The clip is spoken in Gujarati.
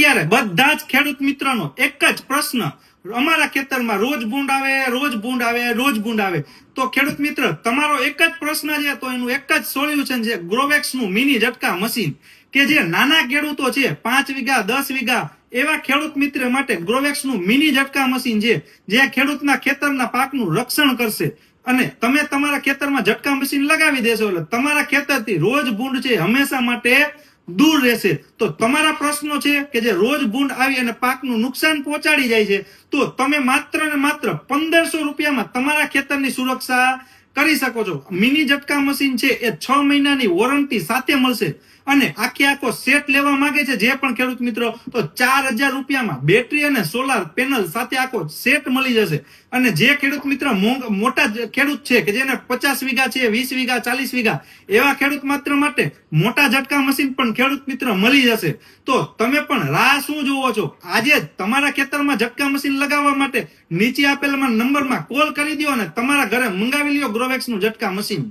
અત્યારે બધા જ ખેડૂત મિત્રોનો એક જ પ્રશ્ન. અમારા ખેતરમાં રોજ ભૂંડ આવે, રોજ ભૂંડ આવે, રોજ ભૂંડ આવે. તો ખેડૂત મિત્ર, તમારો એક જ પ્રશ્ન છે, તો એનું એક જ સોલ્યુશન છે ગ્રોવેક્સનું મિની ઝટકા મશીન. કે જે નાના ખેડૂતો છે, પાંચ વીઘા, દસ વીઘા, એવા ખેડૂત મિત્ર માટે ગ્રોવેક્સનું મિની ઝટકા મશીન છે, જે ખેડૂતના ખેતરના પાકનું રક્ષણ કરશે. અને તમે તમારા ખેતરમાં ઝટકા મશીન લગાવી દેશો, એટલે તમારા ખેતરથી રોજ ભૂંડ છે, હંમેશા માટે દૂર રહેશે. તો તમારા પ્રશ્નો છે કે જે રોજ બુંડ આવી અને પાકનું નુકસાન પહોંચાડી જાય છે, તો તમે માત્ર ને માત્ર પંદરસો રૂપિયામાં તમારા ખેતરની સુરક્ષા કરી શકો છો. મિની ઝટકા મશીન છે, એ છ મહિનાની વોરંટી સાથે મળશે. અને આખે આખો સેટ લેવા માંગે છે, જે પણ ખેડૂત મિત્રો, તો ચાર હજાર રૂપિયામાં બેટરી અને સોલાર પેનલ સાથે આખો સેટ મળી જશે. અને જે ખેડૂત મિત્ર મોટા ખેડૂત છે, કે જેને પચાસ વીઘા છે, વીસ વીઘા, ચાલીસ વીઘા, એવા ખેડૂત માત્ર માટે મોટા ઝટકા મશીન પણ ખેડૂત મિત્ર મળી જશે. તો તમે પણ રાહ શું જોવો છો? આજે તમારા ખેતરમાં ઝટકા મશીન લગાવવા માટે નીચે આપેલા નંબરમાં કોલ કરી દો અને તમારા ઘરે મંગાવી લ્યો ગ્રોવેક્સનું ઝટકા મશીન